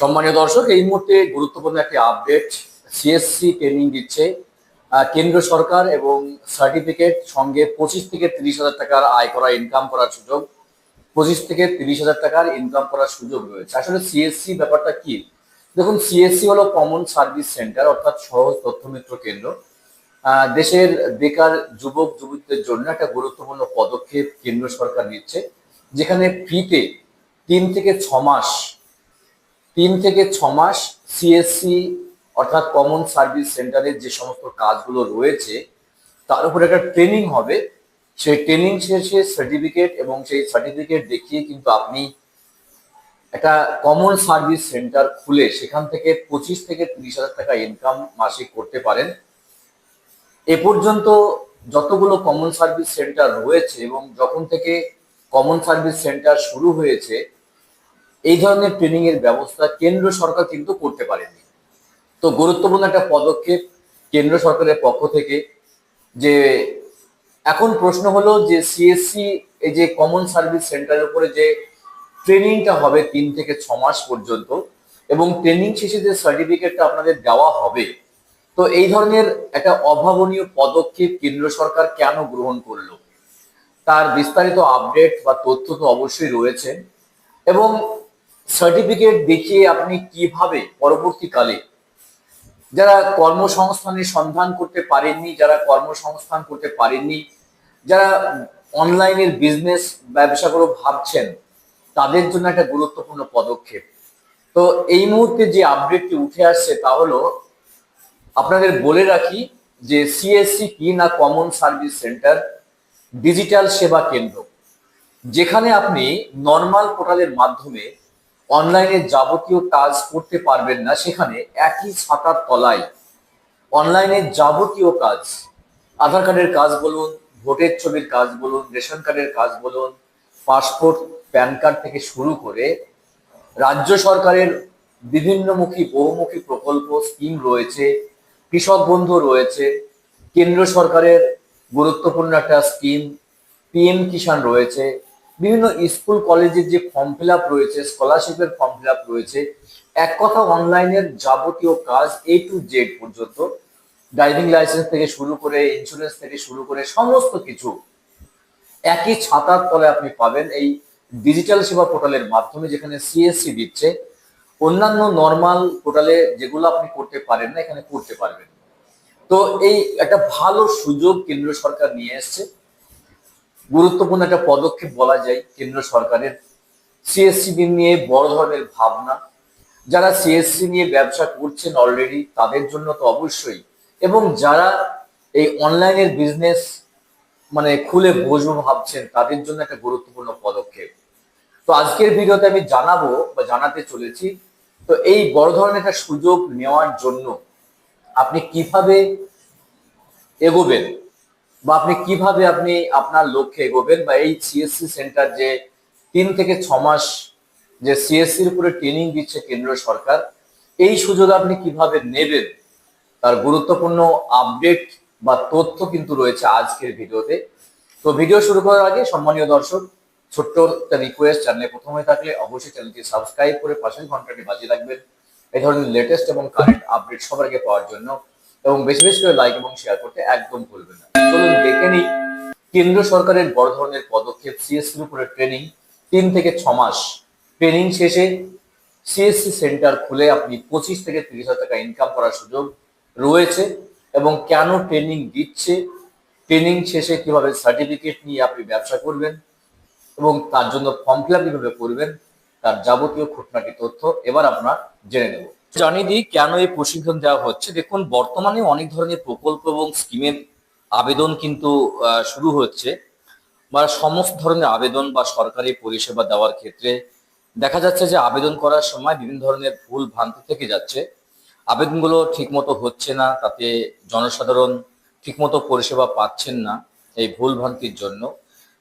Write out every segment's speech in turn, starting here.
সম্মানীয় দর্শক, এই মুহূর্তে গুরুত্বপূর্ণ একটি আপডেট সিএসসি ট্রেনিং দিচ্ছে কেন্দ্র সরকার এবং সার্টিফিকেট সঙ্গে পঁচিশ থেকে তিরিশ হাজার টাকার আয় করা ইনকাম করার সুযোগ, পঁচিশ থেকে তিরিশ হাজার টাকার ইনকাম করার সুযোগ রয়েছে। আসলে সিএসসি ব্যাপারটা কি? দেখুন সিএসসি হলো কমন সার্ভিস সেন্টার অর্থাৎ সহজ তথ্যমিত্র কেন্দ্র। দেশের বেকার যুবক, যুবতীদের জন্য একটা গুরুত্বপূর্ণ পদক্ষেপ কেন্দ্র সরকার নিচ্ছে, যেখানে ফ্রিতে তিন থেকে ছ মাস তিন থেকে ছ মাস সিএসসি অর্থাৎ কমন সার্ভিস সেন্টারের যে সমস্ত কাজগুলো রয়েছে, তার উপর একটা ট্রেনিং হবে। সেই ট্রেনিং শেষে সার্টিফিকেট এবং সেই সার্টিফিকেট দেখিয়ে কিন্তু আপনি একটা কমন সার্ভিস সেন্টার খুলে সেখান থেকে পঁচিশ থেকে তিরিশ হাজার টাকা ইনকাম মাসিক করতে পারেন। এ পর্যন্ত যতগুলো কমন সার্ভিস সেন্টার রয়েছে এবং যখন থেকে কমন সার্ভিস সেন্টার শুরু হয়েছে এই ধরনের ট্রেনিং এর ব্যবস্থা কেন্দ্র সরকার কিন্তু করতে পারেনি। তো গুরুত্বপূর্ণ একটা পদক্ষেপ কেন্দ্র সরকারের পক্ষ থেকে যে এখন প্রশ্ন হলো যে সিএসসি এই যে কমন সার্ভিস সেন্টারের উপরে যে ট্রেনিংটা হবে তিন থেকে ছ মাস পর্যন্ত এবং ট্রেনিং শেষে যে সার্টিফিকেটটা আপনাদের দেওয়া হবে, তো এই ধরনের একটা অভাবনীয় পদক্ষেপ কেন্দ্র সরকার কেন গ্রহণ করল? তার বিস্তারিত আপডেট বা তথ্য তো অবশ্যই রয়েছে এবং সার্টিফিকেট দেখিয়ে আপনি কীভাবে পরবর্তীকালে যারা কর্মসংস্থানের সন্ধান করতে পারেননি, যারা কর্মসংস্থান করতে পারেননি, যারা অনলাইনের বিজনেস ব্যবসা করে ভাবছেন, তাদের জন্য একটা গুরুত্বপূর্ণ পদক্ষেপ। তো এই মুহূর্তে যে আপডেটটি উঠে আসছে তা হলো, আপনাদের বলে রাখি যে সিএসসি কি না কমন সার্ভিস সেন্টার ডিজিটাল সেবা কেন্দ্র যেখানে আপনি নর্মাল পোর্টালের মাধ্যমে অনলাইনে যাবতীয় কাজ করতে পারবেন না, সেখানে একই ছাতার তলায়। অনলাইনে যাবতীয় কাজ, আধার কার্ডের কাজ বলুন, ভোটের ছবির কাজ বলুন, রেশন কার্ডের কাজ বলুন, পাসপোর্ট, প্যান কার্ড থেকে শুরু করে রাজ্য সরকারের বিভিন্নমুখী, বহুমুখী প্রকল্প, স্কিম রয়েছে, কৃষক বন্ধু রয়েছে, কেন্দ্র সরকারের গুরুত্বপূর্ণ একটা স্কিম, পিএম কিষাণ রয়েছে বিভিন্ন স্কুল, কলেজের যে ফর্ম ফিল আপ রয়েছে স্কলারশিপের ফর্ম ফিল আপ রয়েছে, এক কথা অনলাইনের যাবতীয় কাজ এ টু জেড পর্যন্ত ড্রাইভিং লাইসেন্স থেকে শুরু করে ইন্স্যুরেন্স থেকে শুরু করে সমস্ত কিছু একই ছাতার তলে আপনি পাবেন। এই ডিজিটাল সেবা পোর্টালের মাধ্যমে যেখানে সিএসসি দিচ্ছে, অন্যান্য নর্মাল পোর্টালে যেগুলো আপনি করতে পারেন না, এখানে করতে পারবেন। তো এই একটা ভালো সুযোগ কেন্দ্র সরকার নিয়ে এসছে। গুরুত্বপূর্ণ একটা পদক্ষেপ বলা যায় কেন্দ্র সরকারের। সিএসসি নিয়ে বড় ধরনের ভাবনা। যারা সিএসসি নিয়ে ব্যবসা করছেন অলরেডি তাদের জন্য তো অবশ্যই। এবং যারা এই অনলাইনের বিজনেস মানে খুলে বসবো ভাবছেন, তাদের জন্য একটা গুরুত্বপূর্ণ পদক্ষেপ। তো আজকের ভিডিওতে আমি জানাব বা জানাতে চলেছি, তো এই বড় ধরনের একটা সুযোগ নেওয়ার জন্য আপনি কীভাবে এগোবেন? বা আপনি কীভাবে আপনি আপনার লক্ষ্যে এগোবেন বা এই সিএসসি সেন্টার যে তিন থেকে ছ মাস যে সিএসসির উপরে ট্রেনিং দিচ্ছে কেন্দ্র সরকার, এই সুযোগ আপনি কীভাবে নেবেন? তার গুরুত্বপূর্ণ আপডেট বা তথ্য কিন্তু রয়েছে আজকের ভিডিওতে। তো ভিডিও শুরু করার আগে সম্মানীয় দর্শক, ছোট্ট একটা রিকোয়েস্ট চ্যানেলে প্রথমে থাকলে অবশ্যই চ্যানেলটি সাবস্ক্রাইব করে পাশের ঘন্টাটি বাজিয়ে রাখবেন। এই ধরনের লেটেস্ট এবং কারেন্ট আপডেট সবার আগে পাওয়ার জন্য এবং বেশি বেশি করে লাইক এবং শেয়ার করতে একদম ভুলবেন না। চলুন দেখে নিই কেন্দ্র সরকারের বড় ধরনের পদক্ষেপ সিএসসির উপরে ট্রেনিং তিন থেকে ছ মাস ট্রেনিং শেষে সিএসসি সেন্টার খুলে আপনি পঁচিশ থেকে তিরিশ হাজার টাকা ইনকাম করার সুযোগ রয়েছে এবং কেন ট্রেনিং দিচ্ছে ট্রেনিং শেষে কীভাবে সার্টিফিকেট নিয়ে আপনি ব্যবসা করবেন এবং তার জন্য ফর্ম ফিল আপ কীভাবে করবেন, তার যাবতীয় খুঁটনাটি তথ্য এবার আমরা জেনে নেব। জানিয়ে দিই কেন এই প্রশিক্ষণ দেওয়া হচ্ছে। দেখুন, বর্তমানে অনেক ধরনের প্রকল্প এবং স্কিমের আবেদন কিন্তু শুরু হচ্ছে। বা সমস্ত ধরনের আবেদন বা সরকারি পরিষেবা দেওয়ার ক্ষেত্রে দেখা যাচ্ছে যে আবেদন করার সময় বিভিন্ন ধরনের ভুল ভ্রান্তি থেকে যাচ্ছে। আবেদনগুলো ঠিকমতো হচ্ছে না, তাতে জনসাধারণ ঠিকমতো পরিষেবা পাচ্ছেন না এই ভুল ভ্রান্তির জন্য।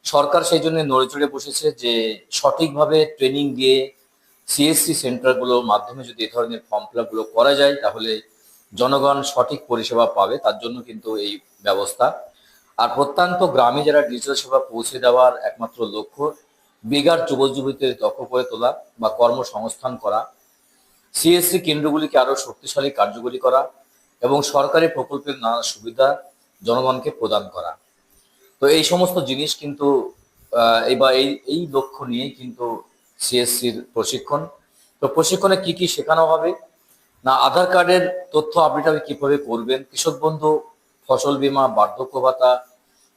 সরকার সেই জন্য নড়ে চড়ে বসেছে যে সঠিকভাবে ট্রেনিং দিয়ে সিএসসি সেন্টারগুলোর মাধ্যমে যদি এ ধরনের ফর্ম ফিল করা যায়, তাহলে জনগণ সঠিক পরিষেবা পাবে, তার জন্য কিন্তু এই ব্যবস্থা। আর প্রত্যন্ত গ্রামে যারা ডিজিটাল সেবা পৌঁছে দেওয়ার একমাত্র লক্ষ্য, বেগার যুবক যুবতীদের দক্ষ করে তোলা বা কর্মসংস্থান করা। সিএসসি কেন্দ্রগুলিকে আরও শক্তিশালী কার্যকরী করা এবং সরকারি প্রকল্পের নানা সুবিধা জনগণকে প্রদান করা। তো এই সমস্ত জিনিস কিন্তু এবার এই এই লক্ষ্য নিয়ে কিন্তু সিএসসির প্রশিক্ষণ। তো প্রশিক্ষণে কি কি শেখানো হবে? না, আধার কার্ডের তথ্য আপডেট আপনি কীভাবে করবেন? কৃষক বন্ধু, ফসল বীমা, বার্ধক্য ভাতা,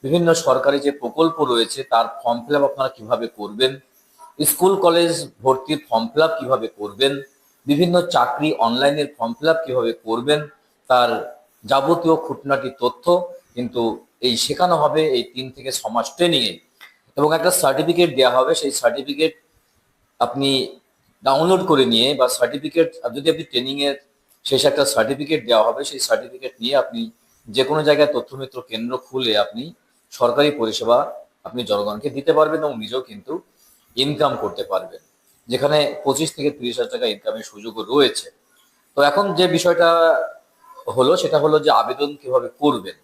বিভিন্ন সরকারি যে প্রকল্প রয়েছে, তার ফর্ম ফিল আপ আপনারা কীভাবে করবেন? স্কুল, কলেজ ভর্তির ফর্ম ফিল কীভাবে করবেন? বিভিন্ন চাকরি অনলাইনের ফর্ম ফিল কীভাবে করবেন? তার যাবতীয় খুঁটনাটি তথ্য কিন্তু এই শেখানো হবে এই তিন থেকে মাস ট্রেনিংয়ে। এবং একটা সার্টিফিকেট দেওয়া হবে, সেই সার্টিফিকেট আপনি ডাউনলোড করে নিয়ে বা সার্টিফিকেট যদি আপনি ট্রেনিং এর শেষে একটা সার্টিফিকেট দেওয়া হবে, সেই সার্টিফিকেট নিয়ে আপনি যে কোনো জায়গায় তথ্যমিত্র কেন্দ্র খুলে আপনি সরকারি পরিষেবা আপনি জনগণকে দিতে পারবেন এবং নিজেও কিন্তু ইনকাম করতে পারবেন। যেখানে পঁচিশ থেকে তিরিশ হাজার টাকা ইনকামের সুযোগও রয়েছে। তো এখন যে বিষয়টা হলো, সেটা হলো যে আবেদন কীভাবে করবেন?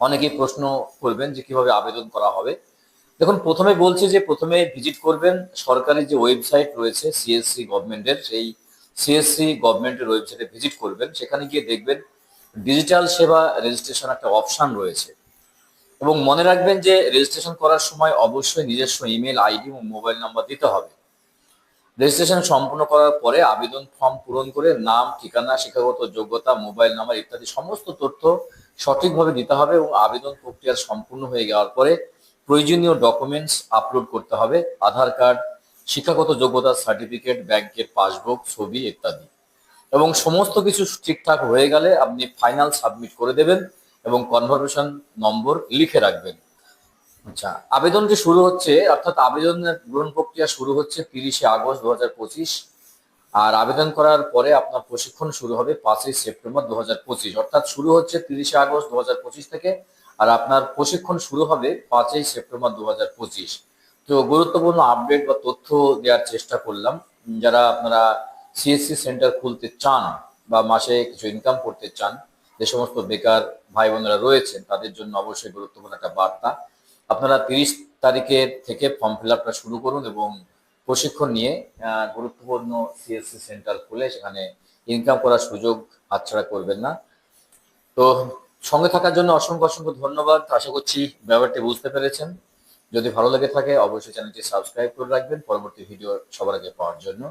অনেকেই প্রশ্ন করবেন যে কীভাবে আবেদন করা হবে। দেখুন, প্রথমে বলছি যে প্রথমে ভিজিট করবেন সরকারি যে ওয়েবসাইট রয়েছে সিএসসি গভর্নমেন্টের সেই সিএসসি গভর্নমেন্টের ওয়েবসাইটে ভিজিট করবেন। সেখানে গিয়ে দেখবেন ডিজিটাল সেবা রেজিস্ট্রেশন একটা অপশন রয়েছে। এবং মনে রাখবেন যে রেজিস্ট্রেশন করার সময় অবশ্যই নিজস্ব ইমেল আইডি এবং মোবাইল নাম্বার দিতে হবে। রেজিস্ট্রেশন সম্পূর্ণ করার পরে আবেদন ফর্ম পূরণ করে নাম, ঠিকানা, শিক্ষাগত যোগ্যতা মোবাইল নাম্বার ইত্যাদি সমস্ত তথ্য সঠিকভাবে দিতে হবে এবং আবেদন প্রক্রিয়া সম্পূর্ণ হয়ে যাওয়ার পরে প্রয়োজনীয় ডকুমেন্টস আপলোড করতে হবে, আধার কার্ড, শিক্ষাগত যোগ্যতা সার্টিফিকেট ব্যাংকের পাসবুক ছবি ইত্যাদি। এবং সমস্ত কিছু ঠিকঠাক হয়ে গেলে আপনি ফাইনাল সাবমিট করে দেবেন এবং কনভার্সেশন নম্বর লিখে রাখবেন। আচ্ছা আবেদন যে শুরু হচ্ছে, অর্থাৎ আবেদনের গ্রহণ প্রক্রিয়া শুরু হচ্ছে তিরিশে আগস্ট দু হাজার পঁচিশ, আর আবেদন করার পরে আপনার প্রশিক্ষণ শুরু হবে পাঁচই সেপ্টেম্বর দু হাজার পঁচিশ, অর্থাৎ শুরু হচ্ছে তিরিশে আগস্ট দু হাজার পঁচিশ থেকে আর আপনার প্রশিক্ষণ শুরু হবে পাঁচই সেপ্টেম্বর দু হাজার পঁচিশ। তো গুরুত্বপূর্ণ আপডেট বা তথ্য দেওয়ার চেষ্টা করলাম। যারা আপনারা সিএসসি সেন্টার খুলতে চান বা মাসে কিছু ইনকাম করতে চান, যে সমস্ত বেকার ভাই বোনেরা রয়েছেন, তাদের জন্য অবশ্যই গুরুত্বপূর্ণ একটা বার্তা। আপনারা তিরিশ তারিখের থেকে ফর্ম ফিল আপটা শুরু করুন এবং প্রশিক্ষণ নিয়ে গুরুত্বপূর্ণ সিএসসি সেন্টার খুলে সেখানে ইনকাম করার সুযোগ হাতছাড়া করবেন না। তো সঙ্গে থাকার জন্য অসংখ্য অসংখ্য ধন্যবাদ। আশা করছি ব্যাপারটি বুঝতে পেরেছেন। যদি ভালো লেগে থাকে, অবশ্যই চ্যানেলটি সাবস্ক্রাইব করে রাখবেন। পরবর্তী ভিডিও সবার আগে পাওয়ার জন্য।